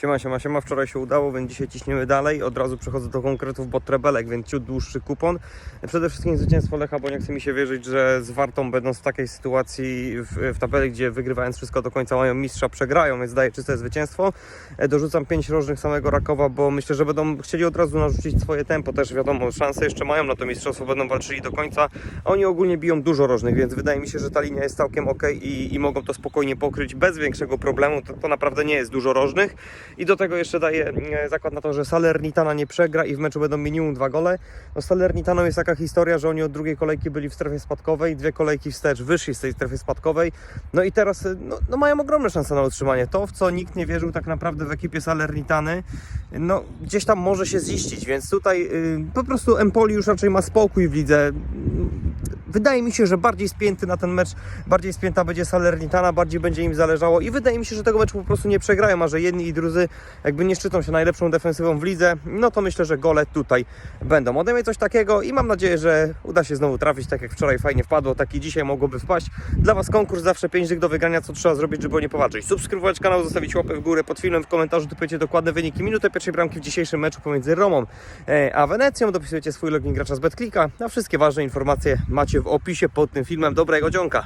Siema, siema, siema. Wczoraj się udało, więc dzisiaj ciśniemy dalej. Od razu przechodzę do konkretów, bo trebelek, więc ciut dłuższy kupon. Przede wszystkim zwycięstwo Lecha, bo nie chce mi się wierzyć, że z Wartą będąc w takiej sytuacji w, w tabeli, gdzie wygrywając wszystko do końca mają mistrza, przegrają, więc daję czyste zwycięstwo. E, Dorzucam pięć rożnych samego Rakowa, bo myślę, że będą chcieli od razu narzucić swoje tempo. Też wiadomo, szanse jeszcze mają na to mistrzostwo, będą walczyli do końca. A oni ogólnie biją dużo rożnych, więc wydaje mi się, że ta linia jest całkiem ok i, i mogą to spokojnie pokryć bez większego problemu. To, to naprawdę nie jest dużo rożnych. I do tego jeszcze daję e, zakład na to, że Salernitana nie przegra i w meczu będą minimum dwa gole. No z Salernitaną jest taka historia, że oni od drugiej kolejki byli w strefie spadkowej, dwie kolejki wstecz wyszli z tej strefy spadkowej. No i teraz e, no, no mają ogromne szanse na utrzymanie. To, w co nikt nie wierzył tak naprawdę w ekipie Salernitany, no gdzieś tam może się ziścić, więc tutaj y, po prostu Empoli już raczej ma spokój w lidze. Wydaje mi się, że bardziej spięty na ten mecz, bardziej spięta będzie Salernitana, bardziej będzie im zależało i wydaje mi się, że tego meczu po prostu nie przegrają, a że jedni i drudzy jakby nie szczycą się najlepszą defensywą w lidze, no to myślę, że gole tutaj będą. Ode mnie coś takiego i mam nadzieję, że uda się znowu trafić, tak jak wczoraj fajnie wpadło, tak i dzisiaj mogłoby wpaść. Dla Was konkurs zawsze 5 dych do wygrania, co trzeba zrobić, żeby nie powalczyć. Subskrybować kanał, zostawić łapę w górę pod filmem, w komentarzu dopiszcie dokładne wyniki minuty pierwszej bramki w dzisiejszym meczu pomiędzy Romą e, a Wenecją. Dopisujecie swój login gracza z BetClicka, a wszystkie ważne informacje macie w opisie pod tym filmem. Dobrego dzionka!